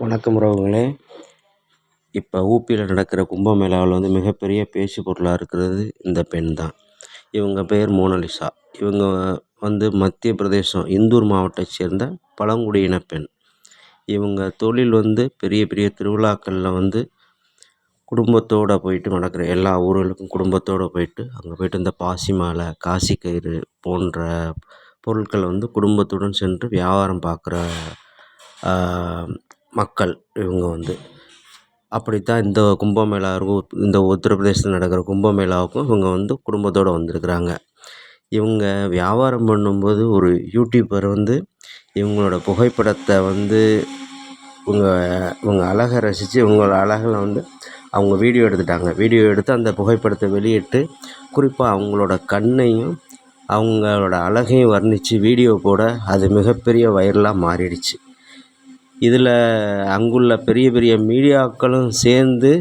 வணக்கம் உறவுகளே. இப்போ ஊப்பியில் நடக்கிற கும்பமேளாவில் வந்து மிகப்பெரிய பேசு பொருளாக இருக்கிறது இந்த பெண் தான். இவங்க பேர் மோனலிசா. இவங்க வந்து மத்திய பிரதேசம் இந்தூர் மாவட்டத்தை சேர்ந்த பழங்குடியின பெண். இவங்க தொழில் வந்து பெரிய பெரிய திருவிழாக்களில் வந்து குடும்பத்தோடு போயிட்டு நடக்கிற எல்லா ஊர்களுக்கும் குடும்பத்தோடு போயிட்டு அங்கே போயிட்டு இந்த பாசி மாலை காசி கயிறு போன்ற பொருட்களை வந்து குடும்பத்துடன் சென்று வியாபாரம் பார்க்குற மக்கள் இவங்க வந்து. அப்படித்தான் இந்த கும்பமேளாவுக்கும் இந்த உத்திரப்பிரதேசத்தில் நடக்கிற கும்பமேளாவுக்கும் இவங்க வந்து குடும்பத்தோடு வந்திருக்குறாங்க. இவங்க வியாபாரம் பண்ணும்போது ஒரு யூடியூபர் வந்து இவங்களோட புகைப்படத்தை வந்து இவங்க இவங்க அழகை ரசித்து இவங்களோட அழகில் வந்து அவங்க வீடியோ எடுத்துட்டாங்க. வீடியோ எடுத்து அந்த புகைப்படத்தை வெளியிட்டு குறிப்பாக அவங்களோட கண்ணையும் அவங்களோட அழகையும் வர்ணித்து வீடியோ போட அது மிகப்பெரிய வைரலாக மாறிடுச்சு. இதில் அங்குள்ள பெரிய பெரிய மீடியாக்களும் சேர்ந்து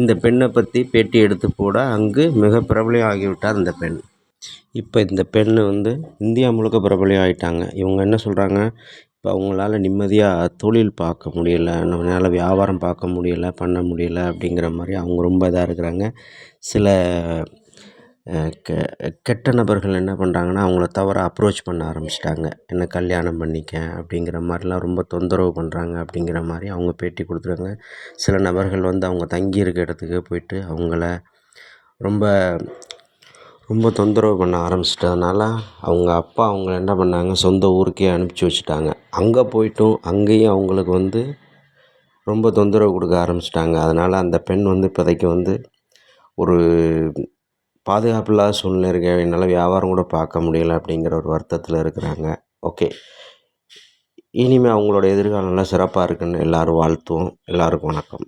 இந்த பெண்ணை பற்றி பேட்டி எடுத்து போட அங்கு மிக பிரபலம் ஆகிவிட்டார் இந்த பெண். இப்போ இந்த பெண் வந்து இந்தியா முழுக்க பிரபலம் ஆகிட்டாங்க இவங்க என்ன சொல்கிறாங்க? இப்போ அவங்களால நிம்மதியாக தொழில் பார்க்க முடியலை நம்மளால் வியாபாரம் பார்க்க முடியலை பண்ண முடியலை அப்படிங்கிற மாதிரி அவங்க ரொம்ப இதாக இருக்கிறாங்க. சில கெ கெட்ட நபர்கள் என்ன பண்ணுறாங்கன்னா அவங்கள தவறாக அப்ரோச் பண்ண ஆரம்பிச்சிட்டாங்க. என்ன கல்யாணம் பண்ணிக்க அப்படிங்கிற மாதிரிலாம் ரொம்ப தொந்தரவு பண்ணுறாங்க அப்படிங்கிற மாதிரி அவங்க பேட்டி கொடுத்துருக்காங்க. சில நபர்கள் வந்து அவங்க தங்கியிருக்க இடத்துக்கு போயிட்டு அவங்கள ரொம்ப ரொம்ப தொந்தரவு பண்ண ஆரம்பிச்சிட்டதுனால அவங்க அப்பா அவங்கள என்ன பண்ணாங்க சொந்த ஊருக்கே அனுப்பிச்சி வச்சுட்டாங்க. அங்கே போய்ட்டும் அங்கேயும் அவங்களுக்கு வந்து ரொம்ப தொந்தரவு கொடுக்க ஆரம்பிச்சிட்டாங்க. அதனால் அந்த பெண் வந்து இப்போதைக்கு வந்து ஒரு பாதுகாப்பு இல்லாத சூழ்நிலை இருக்குது என்னால் வியாபாரம் கூட பார்க்க முடியல அப்படிங்கிற ஒரு வருத்தத்தில் இருக்கிறாங்க. ஓகே. இனிமேல் அவங்களோட எதிர்காலம் நல்லா சிறப்பாக இருக்குன்னு எல்லோரும் வாழ்த்துவோம். எல்லாருக்கும் வணக்கம்.